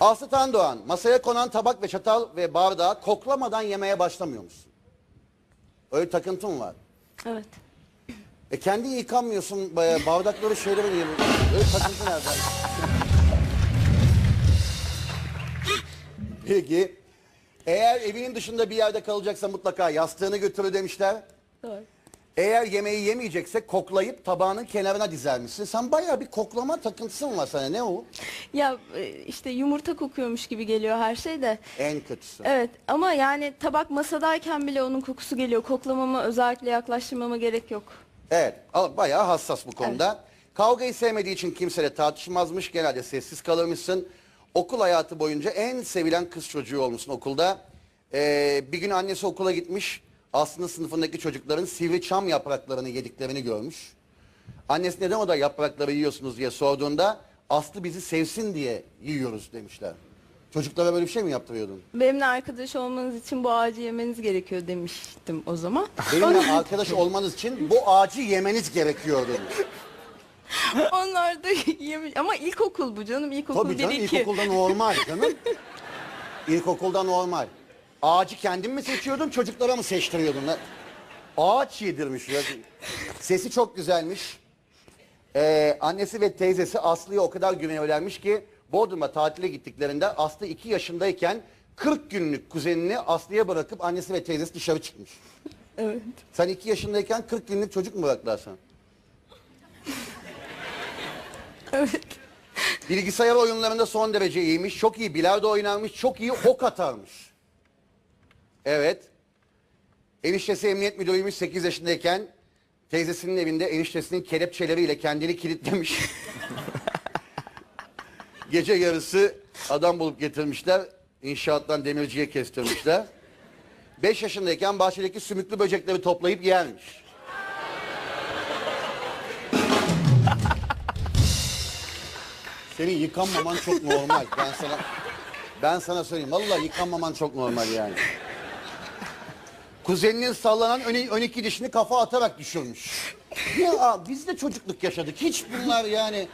Aslı Tandoğan, masaya konan tabak ve çatal ve bardağı koklamadan yemeye başlamıyor musun? Öyle takıntın var. Evet. E kendi yıkanmıyorsun, e, bardakları şeyleri niye Öyle takıntı nereden? Peki, eğer evinin dışında bir yerde kalacaksa mutlaka yastığını götürü demişler. Doğru. Eğer yemeği yemeyecekse koklayıp tabağının kenarına dizer misin? Sen bayağı bir koklama takıntısın var sana. Ne o? Ya e, işte yumurta kokuyormuş gibi geliyor her şey de. En kötüsü. Evet ama yani tabak masadayken bile onun kokusu geliyor. Koklamama özellikle yaklaştırmama gerek yok. Evet, al- bayağı hassas bu konuda. Kavgayı sevmediği için kimseyle tartışmazmış, genelde sessiz kalırmışsın. Okul hayatı boyunca en sevilen kız çocuğu olmuşsun okulda. Ee, bir gün annesi okula gitmiş, aslında sınıfındaki çocukların sivri çam yapraklarını yediklerini görmüş. Annesi neden o da yaprakları yiyorsunuz diye sorduğunda, Aslı bizi sevsin diye yiyoruz demişler. Çocuklara böyle bir şey mi yaptırıyordun? Benimle arkadaş olmanız için bu ağacı yemeniz gerekiyor demiştim o zaman. Benimle arkadaş olmanız için bu ağacı yemeniz gerekiyor demiş. Onlar da yemiş. Ama ilkokul bu canım. İlkokul Tabii canım 1-2. ilkokulda normal canım. İlkokulda normal. Ağacı kendin mi seçiyordun çocuklara mı seçtiriyordun? lan? Ağaç yedirmiş ya. Sesi çok güzelmiş. Ee, annesi ve teyzesi Aslı'ya o kadar güveniyorlarmış ki Bodrum'a tatile gittiklerinde Aslı 2 yaşındayken 40 günlük kuzenini Aslı'ya bırakıp annesi ve teyzesi dışarı çıkmış. Evet. Sen 2 yaşındayken 40 günlük çocuk mu bıraktılar sana? Evet. Bilgisayar oyunlarında son derece iyiymiş. Çok iyi bilardo oynarmış. Çok iyi ok atarmış. Evet. Eniştesi emniyet müdürüymüş 8 yaşındayken. Teyzesinin evinde eniştesinin kelepçeleriyle kendini kilitlemiş. Gece yarısı adam bulup getirmişler. İnşaattan demirciye kestirmişler. 5 yaşındayken bahçedeki sümüklü böcekleri toplayıp yermiş. Senin yıkanmaman çok normal. Ben sana ben sana söyleyeyim. Vallahi yıkanmaman çok normal yani. Kuzeninin sallanan ön, ön iki dişini kafa atarak düşürmüş. Ya biz de çocukluk yaşadık. Hiç bunlar yani